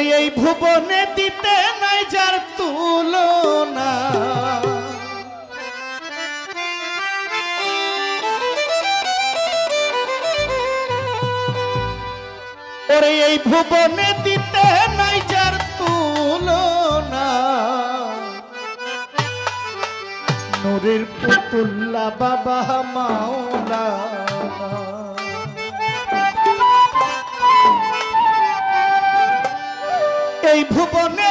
বলে এই ভুবনে দিতে নাই যার তুলনা। ওরে এই ভুবনে দিতে নাই যার তুলনা। নূরের পুতুল্লা বাবা মাওলা এই ভুবনে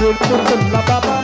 Baba, Baba, Baba, Baba, Baba, Baba, Baba,